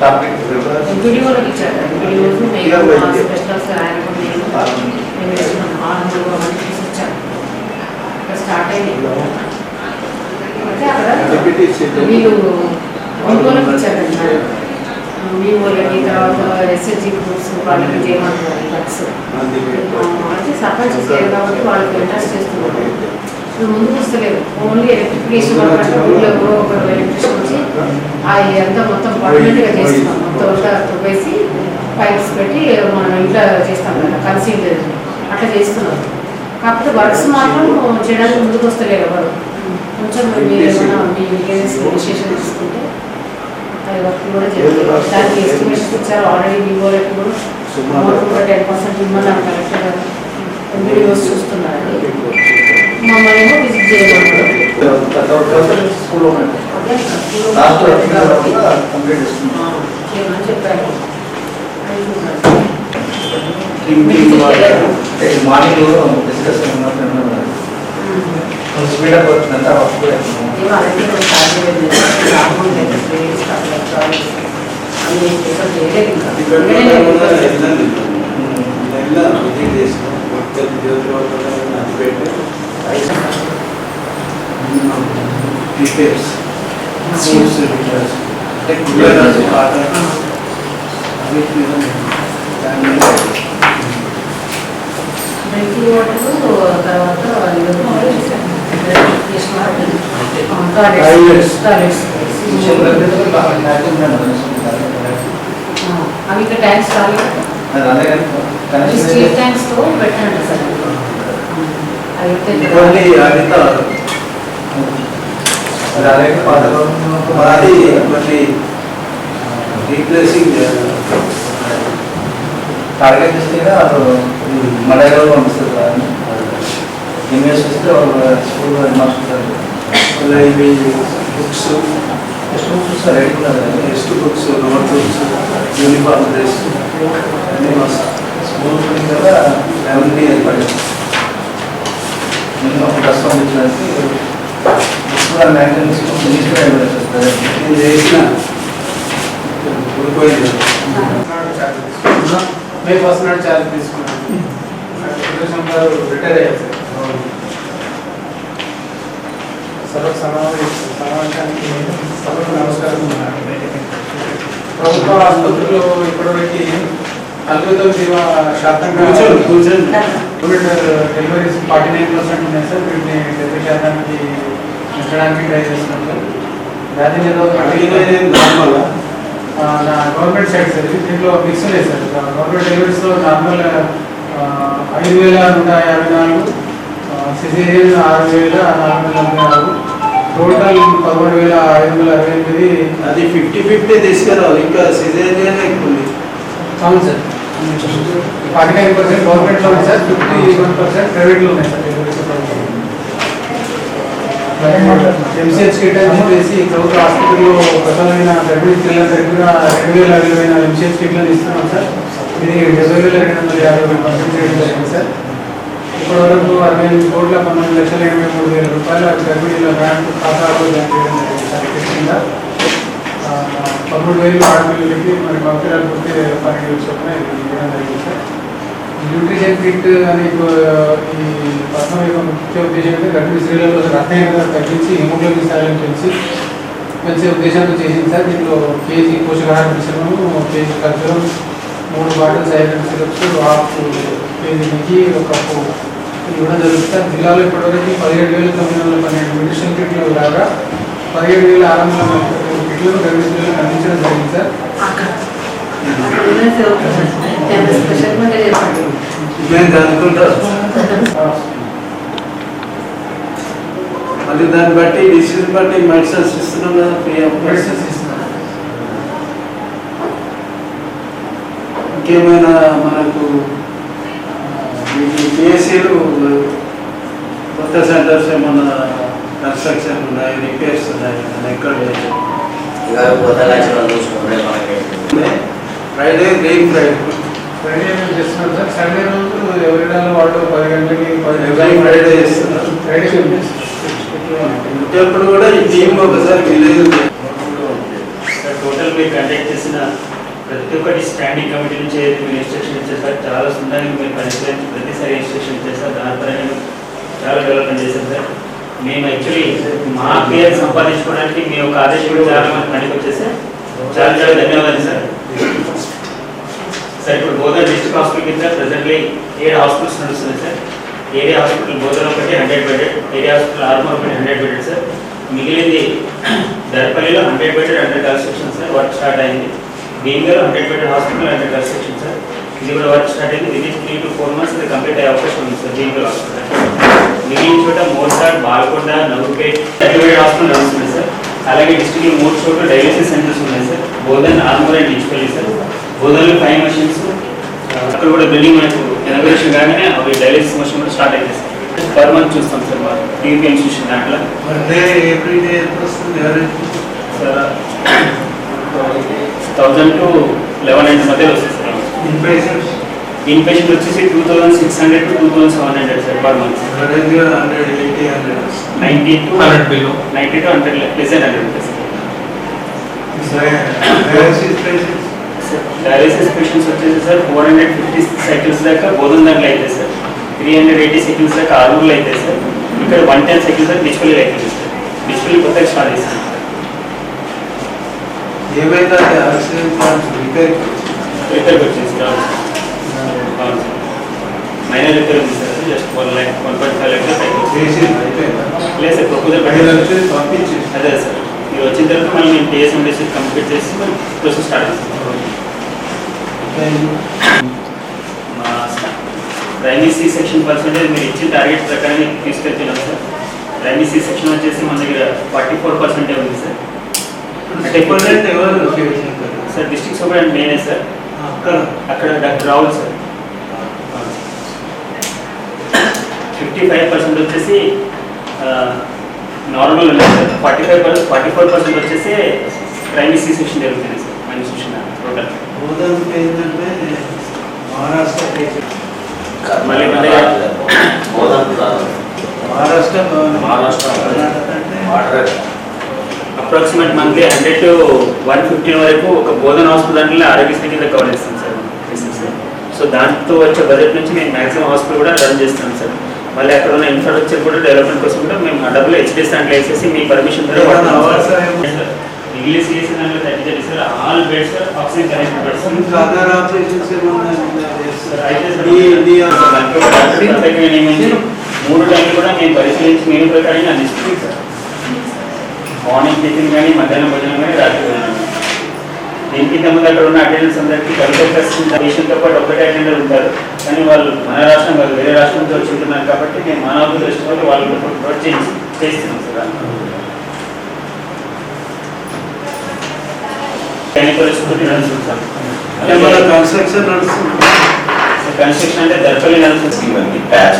Topic start అయింది. వీళ్ళు ఒంగోలుకి ఇచ్చారంట మీ వాళ్ళకి తర్వాత ఎస్ఎస్జి గ్రూప్స్ వాళ్ళకి చేయమంటారు బట్స్ అయితే సర్పంచ్ లేదు కాబట్టి వాళ్ళకి ఇంట్రెస్ట్ చేస్తున్నారు. ముందుకు వస్తలేదు ఓన్లీ ఎలక్ట్రిఫికేషన్ ఊళ్ళో ఎవరో ఒకరు ఎలక్ట్రిషియన్ వచ్చి ఆ అంతా మొత్తం పర్మనెంట్గా చేస్తున్నాం మొత్తం అంతా తుప్పేసి పైప్స్ పెట్టి మనం ఇంట్లో చేస్తాం కదా కన్సీల్ అట్లా చేస్తున్నారు కాకపోతే వర్క్స్ మాత్రం చేయడానికి ముందుకు వస్తలేరు ఎవరు. కొంచెం మీరు ఏమైనా మీ ఇనిషియేషన్ తీసుకుంటే అది వర్క్ కూడా చేస్తారు దానికి ఎస్టిమేషన్ ఇచ్చారు. ఆల్రెడీ మీ వాళ్ళకి కూడా అమౌంట్ కూడా టెన్ పర్సెంట్ ఇవ్వమని కరెక్ట్గా వీడియోస్ చూస్తున్నారండి మమ్మల్ని విజిట్ చేయమన్నారు చెప్పారు మార్నింగ్ డిస్కస్ స్పీడప్ అవుతుందంటే కూడా ఏమో అలాగే మనం స్టార్ట్ చేయలేదు రాకుండా లేదు ప్లేస్ ఎలక్ట్రానిక్స్ అన్ని ప్రిఫర్ చేయలేదు ఇంకా రిపేర్స్ స్కూల్స్ రిపేర్స్ అంటే కూలర్స్ వాటర్ వీటి మీద దాని మీద డ్రింకింగ్ వాటర్ తర్వాత Toilets. టాయిలెట్స్ అవి ఇంకా ట్యాంక్స్ రాలేదు అలాగే స్టీల్ ట్యాంక్స్తో పెట్టండి సార్ అవి అయితే ఓన్లీ అడిగితే అది మళ్ళీ రీప్లేసింగ్ టార్గెట్ ఇస్తే అప్పుడు మలయాలో పంపిస్తారు కానీ ఇన్వెస్ట్ ఇస్తే వాళ్ళు స్కూల్ మాస్టర్ మళ్ళీ ఇవి బుక్స్ టెక్స్ట్ బుక్స్ రెడీ ఉన్నారు text books note books uniform dress అన్నీ మా స్కూల్ కదా ఫ్యామిలీ ఏర్పడింది కష్టం ఇచ్చినట్టు బుక్స్ మ్యాగజైన్ తీసుకుని తీసుకుని నేను చేసిన ఊడిపోయింది మే ఫస్ట్ నాడు ఛార్జ్ తీసుకున్నాను. గారు రిటైర్ అయ్యారు సర్వ సమావేశ సమావేశానికి సభకు నమస్కారం ప్రభుత్వ ఆసుపత్రిలో ఇప్పటివరకు నలభై తొమ్మిది శాతంగా డెలివరీస్ ఫార్టీ నైన్ పర్సెంట్ ఉన్నాయి సార్. వీటిని డెబ్బై శాతానికి పెంచడానికి ట్రై చేస్తున్నాం సార్. వ్యాధి నిరోధక నార్మల్ నా గవర్నమెంట్ సైడ్ సార్. దీంట్లో మిక్స్ లేదు సార్. గవర్నమెంట్ డెలివరీస్లో నార్మల్ ఐదు వేల నూట యాభై నాలుగు సిజేరియన్ ఆరు వేల నాలుగు వందల నలభై నాలుగు టోటల్ పదమూడు వేల ఐదు వందల అరవై ఎనిమిది. అది ఫిఫ్టీ ఫిఫ్టీ తీసుకురావు ఇంకా సిజేరియన్ ఎక్కువ ఉంది? అవును సార్. ఫార్టీ నైన్ పర్సెంట్ గవర్నమెంట్లో ఉంది సార్ ఫిఫ్టీ వన్ పర్సెంట్ ప్రైవేట్లో ఉన్నాయి సార్. ఎంసీహెచ్ కిట్ అని చెప్పేసి ప్రభుత్వ ఆసుపత్రిలో ప్రధానమైన గర్భిణీ స్త్రీలందరికీ కూడా రెండు వేల విలువైన ఎంసీహెచ్ కిట్లను ఇస్తున్నాం సార్. ఇది డెబ్బై వేల రెండు వందల యాభై ఒకటి పర్సెంట్ చేయడం జరిగింది సార్. ఇప్పటివరకు అరవై ఎనిమిది కోట్ల పంతొమ్మిది లక్షల ఎనభై మూడు వేల రూపాయల గర్భిణీల బ్యాంకు ఖాతాలో జమ చేయడం జరిగింది సార్ ఈ కిట్ కింద ఆ, మూడు వేలు ఆడపిల్లలకి మరి పంపిణీలు పోతే పన్నెండు వేలు చొప్పున ఇవ్వడం జరిగింది? సార్ న్యూట్రిషన్ కిట్ అనే ఈ పథకం యొక్క ముఖ్య ఉద్దేశం అంటే గర్భిణీ స్త్రీలలో రసాయన తగ్గించి హిమోగ్లోబిన్ స్థాయిలను పెంచి పెంచే ఉద్దేశంతో చేసింది సార్. దీంట్లో కేజీ పోషకాహార మిశ్రమము కేజీ ఖర్జూరం మూడు bottles iron syrups half KG నెయ్యి ఒక కప్పు. ఇవ్వడం జరుగుతుంది సార్. జిల్లాలో ఇప్పటివరకు పదిహేడు వేల తొమ్మిది వందల పన్నెండు మెడిసిన్ కిట్లు రాగా పదిహేడు వేల ఆరు వందల స్త్రీలకు అందించడం జరిగింది సార్ నేను మళ్ళీ దాన్ని బట్టి డిసీజ్ బట్టి మెడిసిన్స్ ఇస్తున్నాం కదా ఫ్రీ ఆఫ్ మెడిసిన్స్ ఇస్తున్నాం. ఇంకేమైనా మనకు పిఎస్సీలు కొత్త సెంటర్స్ ఏమన్నా కన్స్ట్రక్షన్ ఉన్నాయి రిపేర్స్ ఉన్నాయి ఎక్కడ ఇక కొత్త లక్షణాలు చూసుకుంటే మనకి ఫ్రైడే గ్రీన్ ఫ్రైడే ఫ్రైడే మేము చేస్తున్నాం సార్. సండే రోజు ఎవరి నెలలో వాళ్ళు పది గంటలకి Friday చేస్తున్నారు. ఫ్రైడే. ఇప్పుడు కూడా ఈ టీం ఒకసారి విలేజ్ టోటల్ మీరు కండక్ట్ చేసిన ప్రతి ఒక్కటి స్టాండింగ్ కమిటీ నుంచి ఏదైతే మీరు ఇన్స్ట్రక్షన్ ఇచ్చారు సార్ చాలా సుందరంగా మీరు పరిశీలించి ప్రతిసారి ఇన్స్ట్రక్షన్ ఇచ్చారు సార్. దాని పరంగా చాలా డెవలప్మెంట్ చేశారు సార్. మేము యాక్చువల్లీ మా పేరు సంపాదించుకోవడానికి మీ యొక్క ఆదేశం చాలా మంది పనికి వచ్చేసి చాలా చాలా ధన్యవాదాలు సార్. సార్ ఇప్పుడు బోధన డిస్ట్రిక్ట్ హాస్పిటల్ కింద ప్రెసెంట్లీ ఏడు హాస్పిటల్స్ నడుస్తున్నాయి సార్. ఏరియా హాస్పిటల్ బోధన ఒకటి hundred bedded area hospital Armoor ఒకటి హండ్రెడ్ బెడెడ్ సార్. మిగిలింది దర్పల్లిలో hundred bedded hundred construction sir work start అయింది. Bhimgal hundred bedded hospital under construction sir. ఇది కూడా వర్క్ స్టార్ట్ అయింది. Within three to four months ఇది complete అయ్యే అవకాశం ఉంది సార్ భీమ్గల్ హాస్పిటల్. మిగిలిన చోట మోర్సాడ్ బాల్కొండ నవ్వుపేట్ హాస్పిటల్ నడుస్తుంది సార్. అలాగే డిస్ట్రిక్ట్లో మూడు చోట్ల డయాలసిస్ సెంటర్స్ ఉన్నాయి sir. Bodhan Armoor and sir. బోధన్లో five machines అక్కడ కూడా బిల్డింగ్ మనకు ఇనాగ్రేషన్ కాగానే అవి డయాలసిస్ మషిన్ కూడా స్టార్ట్ అయింది సార్. పర్ మంత్ చూస్తాం సార్ మా టీవీ ఇన్స్టిట్యూషన్ దాంట్లో. డే ఎవ్రీ డే ఎంత వస్తుంది average thousand to eleven hundred మధ్యలో వస్తుంది sir. In patients in patient వచ్చేసి two thousand six hundred to two thousand seven hundred sir per month. Ninety to hundred below. Ninety to hundred less hundred rupees. Dialysis patients. వచ్చేసి sir four hundred fifty cycles దాకా బోధన దాంట్లో అయితే sir. Three hundred eighty cycles దాకా ఆర్మూర్లో అయితే sir. ఇక్కడ one ten cycles దాకా display అవుతుంది సార్. డిస్ప్లే కొత్తగా స్టార్ట్ చేస్తాం ఏమైతే అది ఆక్సిజన్ ప్లాంట్ రిపేర్ రిపేర్కి వచ్చింది సార్ మైనర్ రిపేర్ ఉంది sir. Just one lakh one point five lakhs లేదు సార్ ప్రపోజల్ అదే సార్. ఇది వచ్చిన తర్వాత మళ్ళీ మేము టీఎస్ఎం డిసీజ్ కంప్లీట్ చేసి మనం ప్రొసెస్ స్టార్ట్ మా సి సెక్షన్ పర్సెంటేజ్ మీరు ఇచ్చిన టార్గెట్ ప్రకారం తీసుకెళ్తున్నాం సార్. ప్రైమరీ సి సెక్షన్ వచ్చేసి మన దగ్గర ఫార్టీ ఫోర్ పర్సెంటే ఉంది సార్. అంటే ఎవరు సార్ డిస్ట్రిక్ట్ సూపరింటెండెంట్ నేనే సార్. అక్కడ. Doctor Rahul sir. Fifty five percent వచ్చేసి నార్మల్ ఉన్నాయి sir. Forty five percent forty four percent వచ్చేసి ప్రైమరీ సి సెక్షన్ జరుగుతుంది సార్ మన ఇన్స్టిట్యూషన్ టోటల్. బోధనకి ఏంటంటే మహారాష్ట్ర మహారాష్ట్ర మహారాష్ట్ర కర్ణాటక అంటే? Water approximate monthly hundred to one fifteen వరకు ఒక బోధన హాస్పిటల్ ఆరోగ్యశ్రీ కింద కవర్ చేస్తాం సార్ సో దాంతో వచ్చే బడ్జెట్ నుంచి మేము మాక్సిమం హాస్పిటల్ కూడా రన్ చేస్తాం సార్. మళ్ళీ అక్కడ ఉన్న ఇన్ఫ్రాస్ట్రక్చర్ కూడా డెవలప్మెంట్ కోసం కూడా మేము ఆ డబ్బులు హెచ్డిఎస్ దాంట్లో వేసేసి మీ పర్మిషన్? ఇంగ్లీష్ దాంట్లో సార్ ఆల్ సార్, సార్, మూడు టైంలు కూడా మేము పరిశీలించి మేము ప్రకారంగా అందిస్తున్నాం సార్ మార్నింగ్ టిఫిన్ కానీ మధ్యాహ్నం భోజనం కానీ రాత్రి భోజనం కానీ. దీనికి అక్కడ ఉన్న అటెండెన్స్ అందరికీ కల్చర్స్ పాటు ఒకటే అటెండర్ ఉంటారు. కానీ వాళ్ళు మన రాష్ట్రం కాదు వేరే రాష్ట్రం నుంచి వచ్చి ఉంటున్నారు కాబట్టి మేము మానవ దృష్టిలో వాళ్ళు కూడా ప్రొవైడ్ చేసి చేస్తున్నాం సార్ కన్స్ట్రక్షన్ అంటే దర్పల్లి నడుస్తుంది ప్యాచ్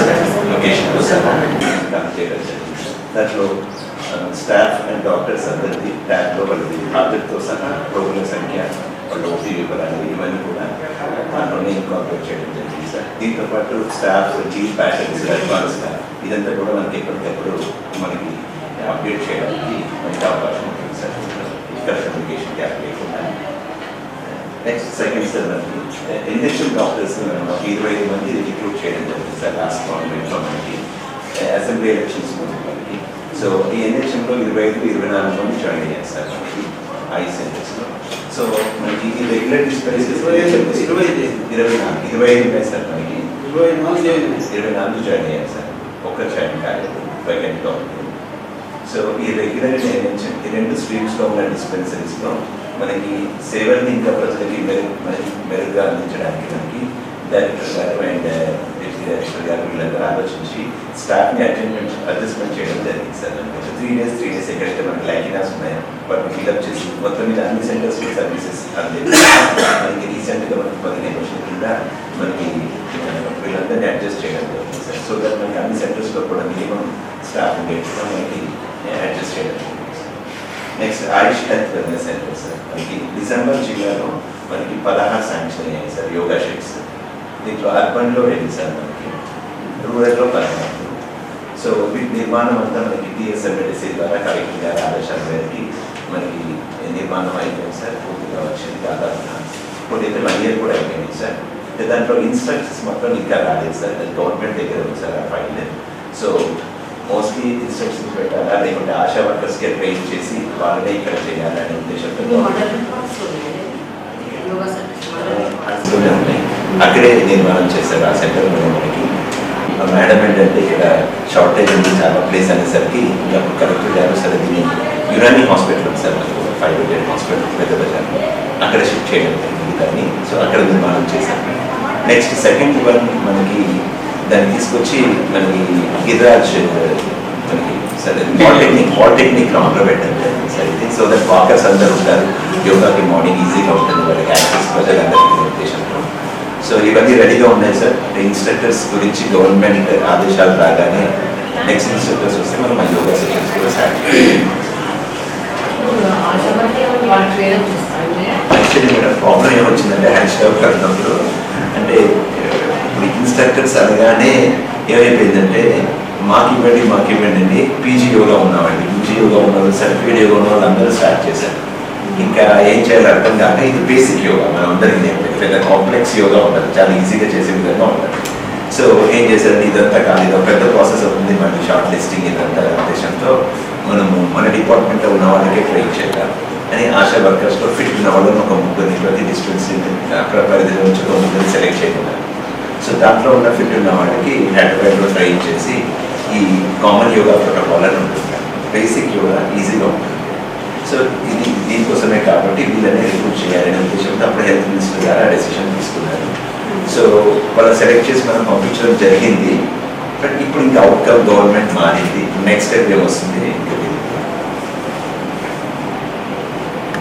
జరిగింది. సార్ రెగ్యులర్ అటెండెన్స్ కూడా అట్లా తీసుకుంటున్నారు లొకేషన్ దాంట్లో స్టాఫ్ అండ్ డాక్టర్స్ అందరిది ట్యాబ్లో వాళ్ళది హాజరుతో సహా రోగుల సంఖ్య వాళ్ళ ఓపీ వివరాలు ఇవన్నీ కూడా దాంట్లోనే ఇన్కార్పొరేట్ చేయడం జరిగింది సార్ దీంతో పాటు స్టాఫ్ చీఫ్ ప్యాటర్న్స్ అడ్వాన్స్గా ఇదంతా కూడా మనకి ఎప్పటికప్పుడు మనకి అప్డేట్ చేయడానికి మనకి అవకాశం ఉంటుంది సార్ ఇక్కడ కమ్యూనికేషన్ గ్యాప్ లేకుండా నెక్స్ట్ సెకండ్ సార్ మనకి ఇంజక్షన్ డాక్టర్స్ మనం ఇరవై ఐదు మంది రిక్రూట్ చేయడం జరిగింది సార్ లాస్ట్ గవర్నమెంట్లో మనకి అసెంబ్లీ ఎలక్షన్స్ ముందు మనకి సో ఈ ఎలక్షన్లో ఇరవై ఐదు ఇరవై నాలుగు మంది జాయిన్ అయ్యారు సార్ మనకి ఐ సెంటర్స్లో సో మనకి ఈ రెగ్యులర్ డిస్పెన్సరీస్ ఇరవై ఇరవై నాలుగు ఇరవై ఐదు ఉన్నాయి సార్ మనకి ఇరవై నాలుగు. ఇరవై నాలుగు జాయిన్ అయ్యారు సార్. ఒక్క జాయిన్ కాలేదు వైకెంట్లో సో ఈ రెగ్యులర్ డైమెన్షన్ ఈ రెండు స్ట్రీమ్స్లో ఉన్న డిస్పెన్సరీస్లో మనకి సేవల్ని ఇంకా ప్రజలకి మెరుగు మరి మెరుగ్గా అందించడానికి మనకి డైరెక్టర్ గారు అండ్ డైరెక్టర్ గారు వీళ్ళందరూ ఆలోచించి స్టాఫ్ని అటెండ్మెంట్ అడ్జస్ట్మెంట్ చేయడం జరిగింది sir three days three days ఎక్కడైతే మనకి లైకినాస్ ఉన్నాయో వాటిని ఫిల్అప్ చేసి మొత్తం మీద అన్ని సెంటర్స్ సర్వీసెస్ అందింది మనకి రీసెంట్గా మనకి పదిహేను వర్షం కింద మనకి వీళ్ళందరినీ అడ్జస్ట్ చేయడం జరిగింది సార్ సో దట్ మనకి అన్ని సెంటర్స్లో కూడా మినిమం స్టాఫ్ పెట్టుకుని మనకి అడ్జస్ట్ చేయడం next Ayush health wellness centre sir మనకి డిసెంబర్ జిల్లాలో మనకి పదహారు శాంక్షన్ అయ్యాయి సార్ యోగా షెడ్స్ దీంట్లో అర్బన్లో వెళ్ళి సార్ మనకి రూరల్లో పదహారు సో వీటి నిర్మాణం అంతా మనకి టీఎస్ఎంఎడిసి ద్వారా కలెక్టర్ గారి ఆదేశాల మేరకి మనకి నిర్మాణం అయిపోయింది సార్. పూర్తిగా వచ్చింది. దాదాపుగా ఇప్పుడు అయితే వన్ ఇయర్ కూడా అయిపోయింది సార్. దాంట్లో ఇన్స్ట్రక్షన్స్ మొత్తం ఇంకా రాలేదు సార్. గవర్నమెంట్ దగ్గర ఉంది సార్ ఆ ఫైల్. సో మోస్ట్లీ ఇన్స్ట్రక్షన్స్ పెట్టాలా? లేకుంటే ఆశా వర్కర్స్కి ట్రైన్ చేసి వాళ్ళనే ఇక్కడ చేయాలనే ఉద్దేశంతో అక్కడే నిర్మాణం చేశారు. ఆ సెంటర్ మనకి మేడం ఏంటంటే ఇక్కడ షార్టేజ్ ఉంది చాలా ప్లేస్ అనేసరికి ఇంకా కలెక్టర్ గారు సరే దీన్ని యురానీ హాస్పిటల్ ఉంది సార్ మనకు ఫైవ్ హండ్రెడ్ హాస్పిటల్ పెద్ద బజార్లో అక్కడ షిఫ్ట్ చేయడం జరిగింది దాన్ని. సో అక్కడ నిర్మాణం చేశారు నెక్స్ట్ సెకండ్ వన్ మనకి దాన్ని తీసుకొచ్చి మనకి గిరిరాజ్ మనకి సరే పాలిటెక్నిక్ పాలిటెక్నిక్ గ్రౌండ్లో పెట్టారు సార్ ఇది. సో దట్ వాకర్స్ అందరూ ఉంటారు. యోగాకి మార్నింగ్ ఈజీగా ఉంటుంది. వాళ్ళకి యాక్సెస్ ప్రజలందరికీ సో ఇవన్నీ రెడీగా ఉన్నాయి సార్ ఇన్స్ట్రక్టర్స్ గురించి గవర్నమెంట్ ఆదేశాలు రాగానే నెక్స్ట్ ఇన్స్ట్రక్టర్స్ వస్తే మనం మా యోగా సెషన్స్ కూడా స్టార్ట్ యాక్చువల్లీ మేడం ప్రాబ్లం ఏమొచ్చిందంటే హ్యాండ్ స్టాప్ కట్టినప్పుడు అంటే ఇప్పుడు ఇన్స్ట్రక్టర్స్ అనగానే ఏమైపోయిందంటే మాకు ఇవ్వండి మాకు ఇవ్వండి అండి పీజీ యోగా ఉన్నామండి పీజీ యోగా ఉన్న వాళ్ళు సర్టిఫికేట్ యోగా ఉన్న వాళ్ళు అందరూ స్టార్ట్ చేశారు. ఇంకా ఏం చేయాలో అర్థం కాక ఇది బేసిక్ యోగా. మనం అందరికీ నేర్పేది పెద్ద కాంప్లెక్స్ యోగా ఉంటుంది. చాలా ఈజీగా చేసే విధంగా ఉంటుంది. సో ఏం చేశారు ఇదంతా కాదు. ఇదో ఒక పెద్ద ప్రాసెస్ అవుతుంది మళ్ళీ షార్ట్ లిస్టింగ్ ఇదంతా ఉద్దేశంతో మనము మన డిపార్ట్మెంట్లో ఉన్న వాళ్ళకే ట్రైన్ చేయాలి అని ఆశా వర్కర్స్లో ఫిట్ ఉన్న వాళ్ళని ఒక ముగ్గురిని ప్రతి డిస్ట్రిక్ట్స్ పరిధి నుంచి ఒక ముగ్గురిని సెలెక్ట్ చేయకుండా సో దాంట్లో ఉన్న ఫిట్ ఉన్న వాళ్ళకి హైదరాబాద్లో ట్రైన్ చేసి ఈ కామన్ యోగా ప్రోటోకాల్ అని ఉంటుంది బేసిక్ యోగా ఈజీగా ఉంటుంది సో ఇది దీనికోసమే కాబట్టి వీళ్ళని రిక్రూట్ చేయాలనే ఉద్దేశంతో అప్పుడు హెల్త్ మినిస్టర్ గారు ఆ డెసిషన్ తీసుకున్నారు సో వాళ్ళు సెలెక్ట్ చేసి మనం పంపించడం జరిగింది. బట్ ఇప్పుడు ఇంకా అవుట్కమ్ గవర్నమెంట్ మారింది. నెక్స్ట్ స్టెప్ ఏమొస్తుంది?